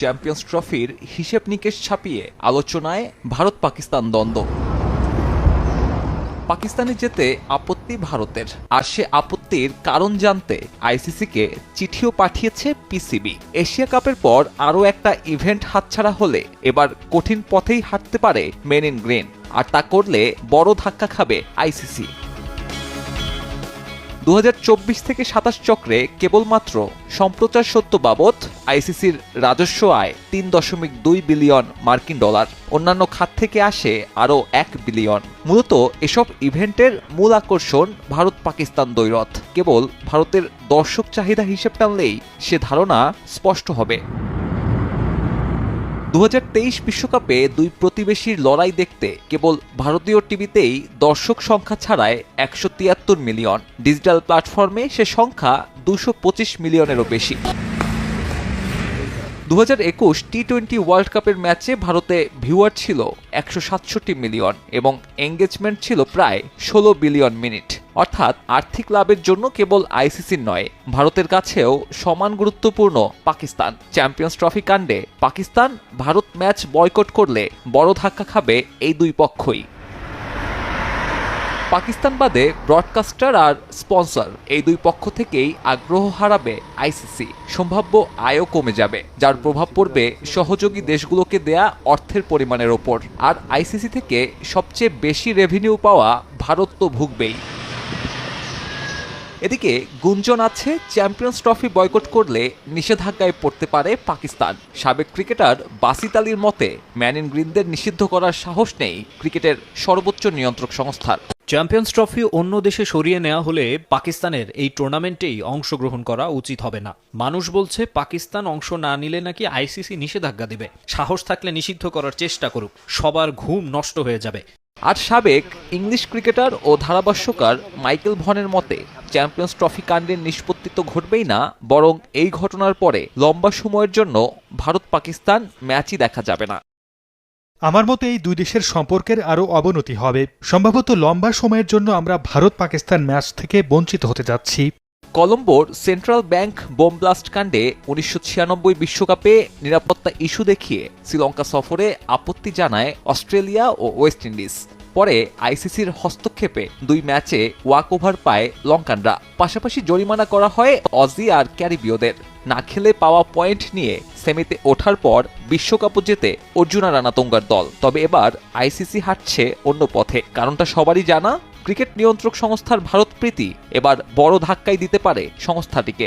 Champions ট্রফির হিসেব নিকেশ ছাপিয়ে আলোচনায় ভারত পাকিস্তান দ্বন্দ্ব। পাকিস্তানে যেতে আপত্তি ভারতের। আর সে আপত্তির কারণ জানতে আইসিসিকে চিঠিও পাঠিয়েছে পিসিবি। এশিয়া কাপের পর আরও একটা ইভেন্ট হাতছাড়া হলে এবার কঠিন পথেই হাঁটতে পারে মেন ইন গ্রিন। আর তা করলে বড় ধাক্কা খাবে আইসিসি। দু হাজার চব্বিশ থেকে সাতাশ চক্রে কেবলমাত্র সম্প্রচার সত্য বাবদ আইসিসির রাজস্ব আয় তিন দশমিক দুই বিলিয়ন মার্কিন ডলার। অন্যান্য খাত থেকে আসে আরও এক বিলিয়ন। মূলত এসব ইভেন্টের মূল আকর্ষণ ভারত পাকিস্তান দ্বৈরথ কেবল ভারতের দর্শক চাহিদা হিসেব টানলেই সে ধারণা স্পষ্ট হবে। দু বিশ্বকাপে দুই প্রতিবেশীর লড়াই দেখতে কেবল ভারতীয় টিভিতেই দর্শক সংখ্যা ছাড়ায় একশো তিয়াত্তর মিলিয়ন। ডিজিটাল প্ল্যাটফর্মে সে সংখ্যা দুশো পঁচিশ মিলিয়নেরও বেশি। দু হাজার একুশ টি টোয়েন্টি ওয়ার্ল্ড কাপের ম্যাচে ভারতে ভিউয়ার ছিল একশো সাতষট্টি মিলিয়ন এবং এঙ্গেজমেন্ট ছিল প্রায় ষোলো বিলিয়ন মিনিট। অর্থাৎ আর্থিক লাভের জন্য কেবল আইসিসির নয়, ভারতের কাছেও সমান গুরুত্বপূর্ণ পাকিস্তান। চ্যাম্পিয়ন্স ট্রফি কাণ্ডে পাকিস্তান, ভারত ম্যাচ বয়কট করলে বড় ধাক্কা খাবে এই দুই পক্ষই। পাকিস্তান বাদে ব্রডকাস্টার আর স্পন্সর এই দুই পক্ষ থেকেই আগ্রহ হারাবে আইসিসি। সম্ভাব্য আয়ও কমে যাবে, যার প্রভাব পড়বে সহযোগী দেশগুলোকে দেয়া অর্থের পরিমাণের ওপর। আর আইসিসি থেকে সবচেয়ে বেশি রেভিনিউ পাওয়া ভারত তো ভুগবেই। এদিকে গুঞ্জন আছে, চ্যাম্পিয়ন্স ট্রফি বয়কট করলে নিষেধাজ্ঞায় পড়তে পারে পাকিস্তান। সাবেক ক্রিকেটার বাসিত আলীর মতে, ম্যান ইন গ্রিনদের নিষিদ্ধ করার সাহস নেই ক্রিকেটের সর্বোচ্চ নিয়ন্ত্রক সংস্থার। চ্যাম্পিয়ন্স ট্রফি অন্য দেশে সরিয়ে নেওয়া হলে পাকিস্তানের এই টুর্নামেন্টেই অংশগ্রহণ করা উচিত হবে না। মানুষ বলছে, পাকিস্তান অংশ না নিলে নাকি আইসিসি নিষেধাজ্ঞা দেবে। সাহস থাকলে নিষিদ্ধ করার চেষ্টা করুক। সবার ঘুম নষ্ট হয়ে যাবে। আর সাবেক ইংলিশ ক্রিকেটার ও ধারাভাষ্যকার মাইকেল ভনের মতে, চ্যাম্পিয়ন্স ট্রফি কাণ্ডের নিষ্পত্তি তো ঘটবেই না, বরং এই ঘটনার পরে লম্বা সময়ের জন্য ভারত পাকিস্তান ম্যাচই দেখা যাবে না। আমার মতে এই দুই দেশের সম্পর্কের আরও অবনতি হবে। সম্ভবত লম্বা সময়ের জন্য আমরা ভারত পাকিস্তান ম্যাচ থেকে বঞ্চিত হতে যাচ্ছি। কলম্বোর সেন্ট্রাল ব্যাংক বোম ব্লাস্ট কাণ্ডে উনিশশো বিশ্বকাপে নিরাপত্তা ইস্যু দেখিয়ে শ্রীলঙ্কা সফরে আপত্তি জানায় অস্ট্রেলিয়া ও ওয়েস্ট ইন্ডিজ। পরে আইসিসির হস্তক্ষেপে দুই ম্যাচে ওয়াক ওভার পায় লঙ্কানরা। পাশাপাশি জরিমানা করা হয় অজি আর ক্যারিবীয়দের। না খেলে পাওয়া পয়েন্ট নিয়ে সেমিতে ওঠার পর বিশ্বকাপও যেতে অর্জুনা রানাতঙ্গার দল। তবে এবার আইসিসি হাঁটছে অন্য পথে। কারণটা সবারই জানা ক্রিকেট নিয়ন্ত্রক সংস্থার ভারত প্রীতি এবার বড় ধাক্কাই দিতে পারে সংস্থাটিকে।